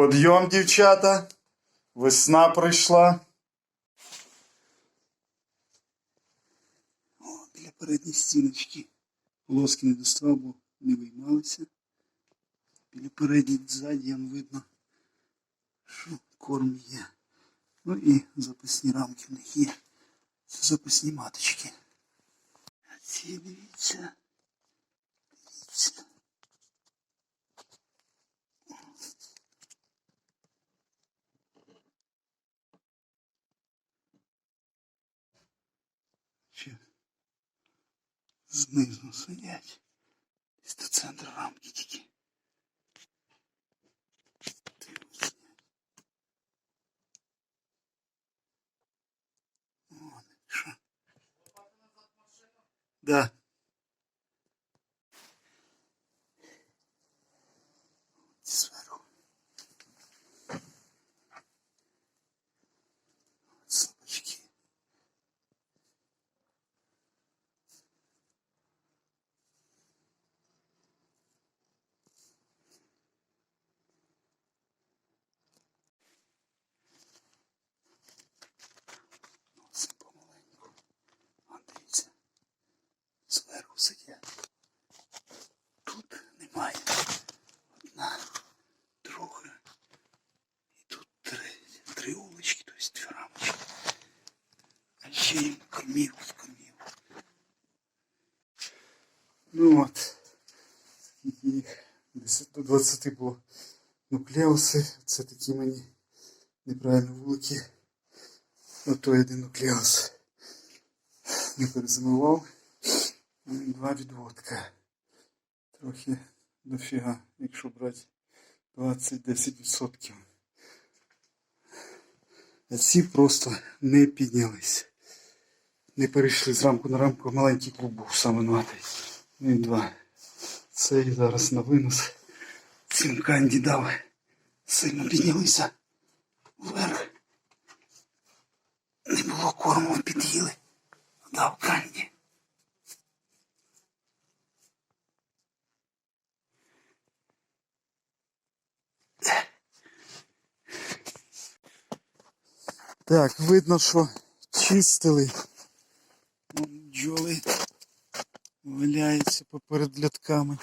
Подйом, дівчата. Весна прийшла. О, біля передньої стіночки. Полоски не доставав, бо не виймалися. Біля передньої ззаді видно, що корм є. Ну і запасні рамки в них є. Це запасні маточки. А ці. Дивіться. Ще знизу сидять. Десь до центру рамки тільки. О, що? Да. Ну от. Їх? 10 до 20 було. Нуклеуси. Це такі мені неправильно вулики. Ото один нуклеус. Не перезимував. Ну, Два відводка. Трохи дофіга, якщо брати 20-10%. А ці просто не піднялись. Не перейшли з рамку на рамку. Маленький клуб був сам винуватий. Ну і два. Цей зараз на винос. Цим канді дав. Сильно піднялися вверх. Не було корму, під'їли. Дав канді. Так, видно, що чистили. Вон бджоли валяються поперед льотками.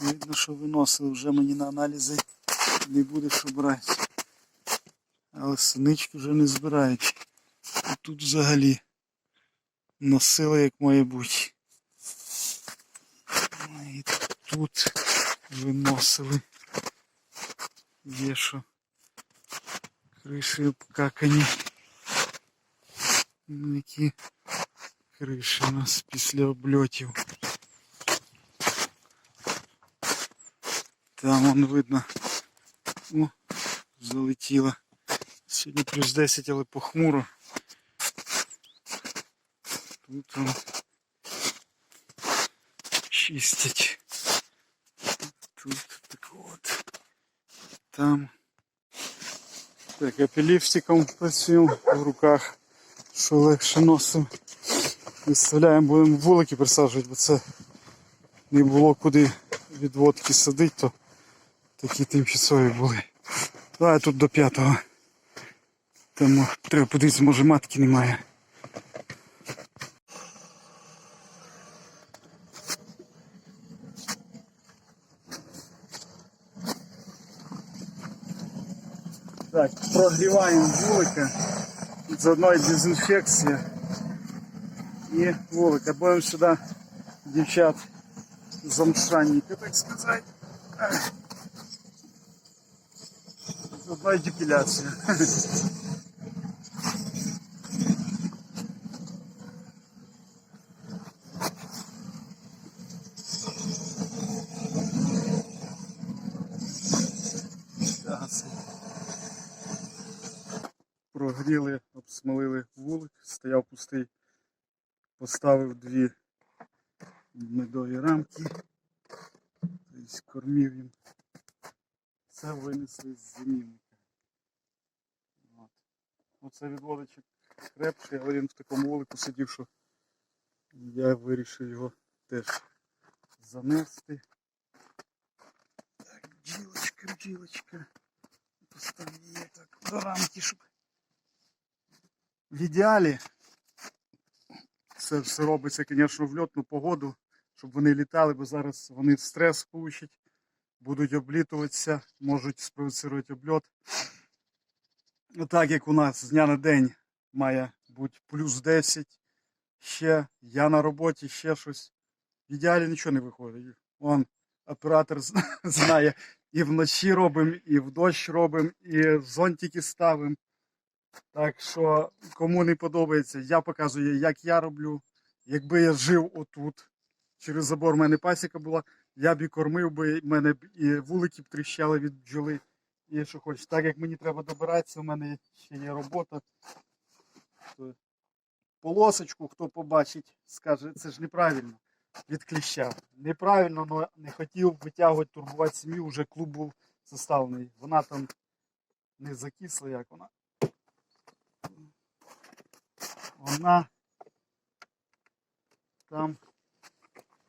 Видно, що виносили вже мені на аналізи не буде що брати. Але синички вже не збирають. А тут взагалі носили як має бути. І тут виносили. Є що криші обкакані. Ну, які криші у нас після обльотів. Там вон видно. О, залетіло. Сьогодні плюс 10, але похмуро. Тут он чистять. Тут так от. Там. Так, епіліпстиком працюємо в руках, що легше носимо. Виставляємо, будемо вулики присаджувати, бо це не було куди відводки садити, то такі тимчасові були. Давай тут до п'ятого. Там треба подивитися, може матки немає. Так, прогріваємо вулика. Заодно і дезінфекція. І вулика. Будемо сюди дівчат замшранника, так і депіляція. Зараз. Прогріли, обсмолили вулик, стояв пустий, поставив дві медові рамки, тобто кормів їм. Це винесли з зимівника. Оце відводичок крепший, але він в такому вулику сидів, що я вирішив його теж занести. Так. бджілочка, бджілочка. Поставлю її так до рамки, щоб в ідеалі це все робиться, звісно, в льотну погоду, щоб вони літали, бо зараз вони стрес получать, будуть облітуватися, можуть спровоцирувати обльот. Ну, Так як у нас з дня на день має бути плюс 10, ще я на роботі, ще щось. В ідеалі нічого не виходить. Он оператор знає, і вночі робимо, і в дощ робимо, і зонтики ставимо. Так що, кому не подобається, я показую, як я роблю. Якби я жив отут, через забор в мене пасіка була, я б і кормив би, в мене б і вулики б тріщали від бджоли. І що хочеш. Так як мені треба добиратися, у мене ще є робота. Полосочку, хто побачить, скаже, це ж неправильно від кліща. Неправильно, але не хотів витягувати, турбувати сім'ю, вже клуб був заставлений. Вона там не закисла, як вона. Вона там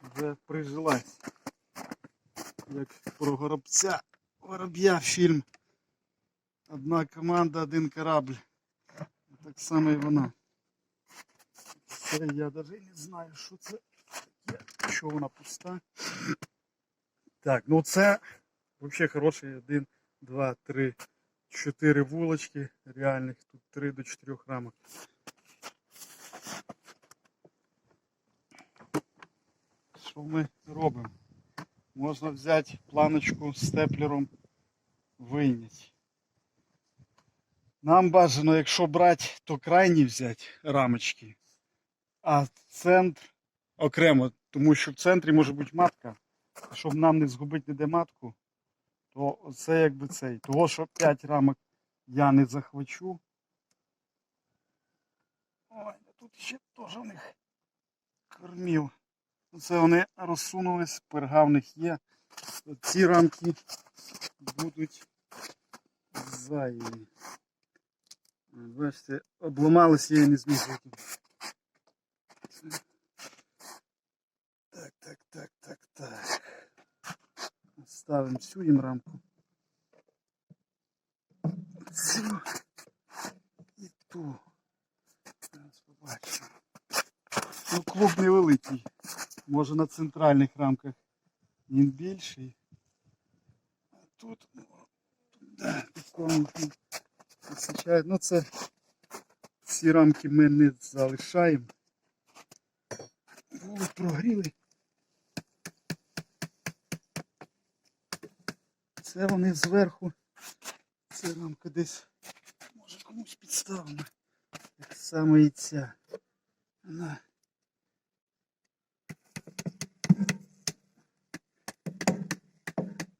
вже прижилась. Як про горобця, вороб'я фільм. Одна команда, один корабль. Так само і вона. Це я навіть не знаю, що це таке, що вона пуста. Так, ну це взагалі хороший один, два, три, чотири вулочки реальних. Тут три до чотирьох рамок. Що ми робимо? Можна взяти планочку з степлером вийняти. Нам бажано, якщо брати, то крайні взяти рамочки, а центр окремо, тому що в центрі може бути матка. Щоб нам не згубити ніде матку, то це якби цей. Того, що 5 рамок я не захвачу. Ой, тут ще теж у них кормів. Це вони розсунулись, перга в них є. Ці рамки будуть зайві. Бачите, обламалися, я і не зміг викинути. Так, так, так, так, так. Ставимо всю їм рамку. Цю і ту. Зараз побачимо. Ну, клуб невеликий. Може на центральних рамках він більший. А тут, да, такому. Ну це ці рамки ми не залишаємо. Були прогріли. Це вони зверху. Це рамка десь може комусь підставлена. Так само і ця. Вона.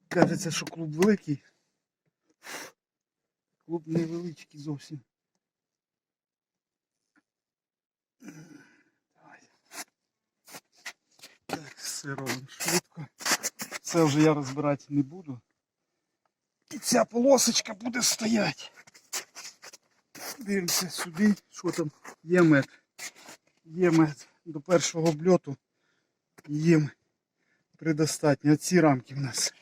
Кажеться, що клуб великий. Клуб невеличкий зовсім. Так, все робимо швидко. Це вже я розбирати не буду. І ця полосочка буде стояти. Дивимося сюди, що там є мед. Є мед до першого обльоту. Їм предостатньо. Ці рамки в нас.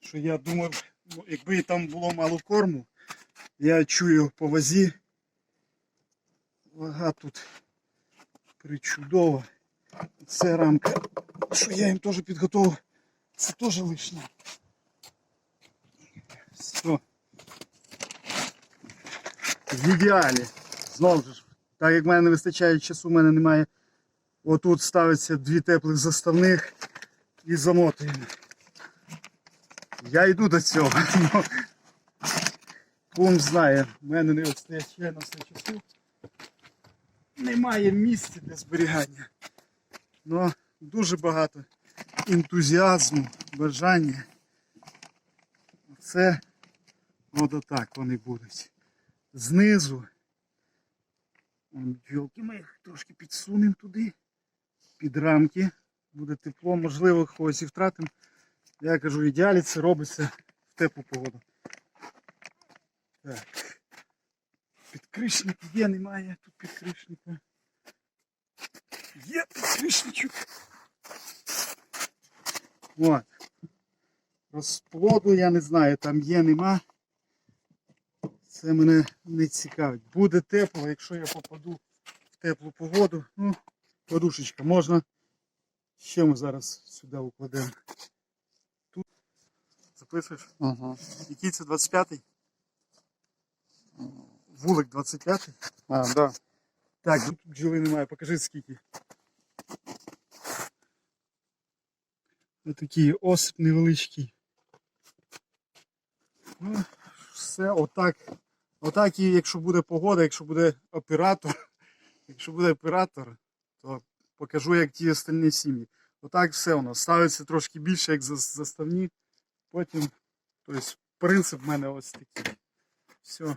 Що я думав, ну, якби там було мало корму, я чую по вазі. Вага тут причудова. Це рамка, що я їм теж підготував. Це теж лишнє. Все. В ідеалі. Знову ж, так як в мене не вистачає часу, в мене немає. Отут ставиться дві теплих заставних і замотуємо. Я йду до цього. Ну, Кум знає, в мене не вистачає на все часу. Немає місця для зберігання. Ну, дуже багато ентузіазму, бажання. Це от отак вони будуть. Знизу. Бджолки ми їх трошки підсунемо туди, під рамки. Буде тепло, можливо, когось і втратимо. Я кажу, в ідеалі це робиться в теплу погоду. Підкришник є, немає тут підкришника. Є підкришничок. От. Розплоду я не знаю, там є, нема. Це мене не цікавить. Буде тепло, якщо я попаду в теплу погоду. Ну, подушечка можна. Ще ми зараз сюди укладемо. Записуєш? Ага. Який це 25-й? Вулик 25-й? А, да. Так, тут бджоли немає, покажи скільки. Ось такий осип невеличкий. Ну, все отак. Отак і якщо буде погода, якщо буде оператор, якщо буде оператор, то покажу, як ті остальні сім'ї. Отак все у нас. Ставиться трошки більше, як заставні. Потім, тобто, принцип в мене ось такий. Все.